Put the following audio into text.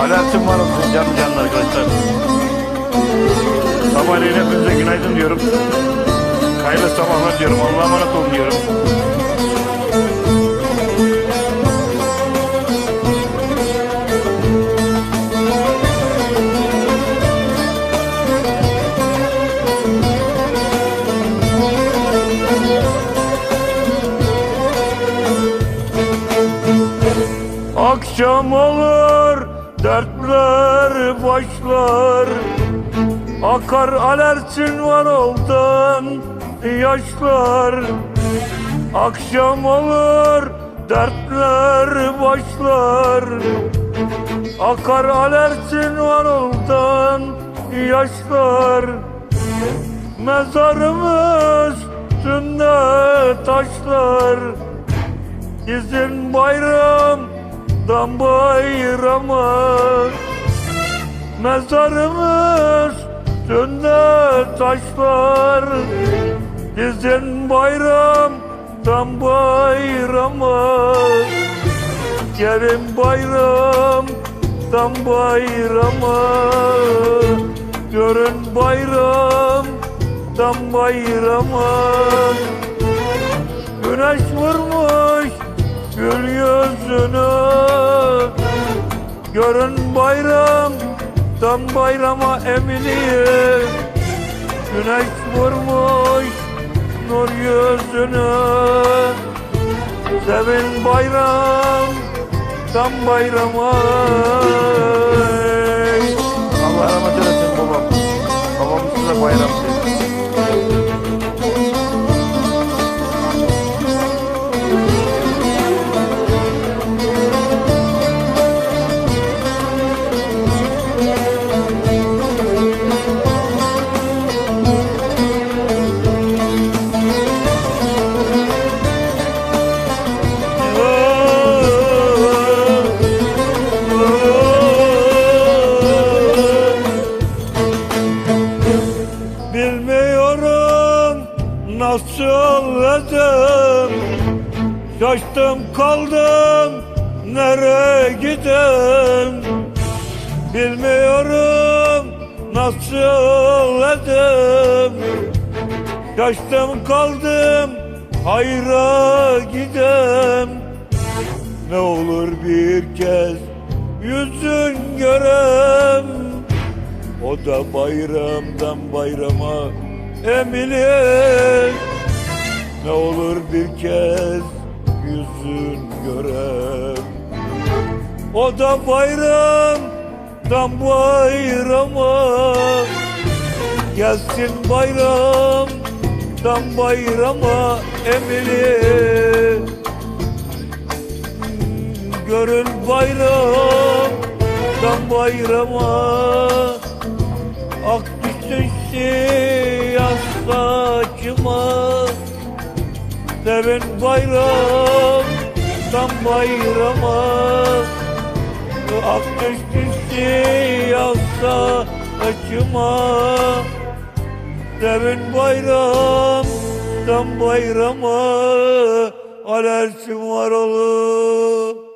Alertim var olsun canım canlar arkadaşlar. Sabahleyin hepinize günaydın diyorum. Hayırlı sabahlar diyorum. Allah'a emanet olun diyorum. Akşam olur, dertler başlar. Akar alersin var oldan yaşlar. Akşam olur, dertler başlar. Akar alersin var oldan yaşlar. Mezarımız üstünde taşlar. Dizin bayramdan bayrama Mezarımız üstünde taşlar. Dizin bayramdan bayrama Gelin bayramdan bayrama. Görün bayramdan bayrama. Güneş vurmuş gül yüzünü Görün bayram tam bayrama eminiye Güneş vurmuş nur yüzünü. Sevin bayram tam bayrama Allah rahmet eylesin Babam nasıl edem Şaştım kaldım nereye gidem Bilmiyorum nasıl edem Şaştım kaldım hayra gidem Ne olur bir kez yüzün görem o da bayramdan bayrama emilir Ne olur bir kez yüzün görem O da bayramdan bayrama Gelsin bayramdan bayrama emilir Görün bayramdan bayrama. Ak düştü yaz saçıma Sevin bayram tam bayrama. Ak düştü yaz saçıma Sevin bayram tam bayrama. Alersim var olur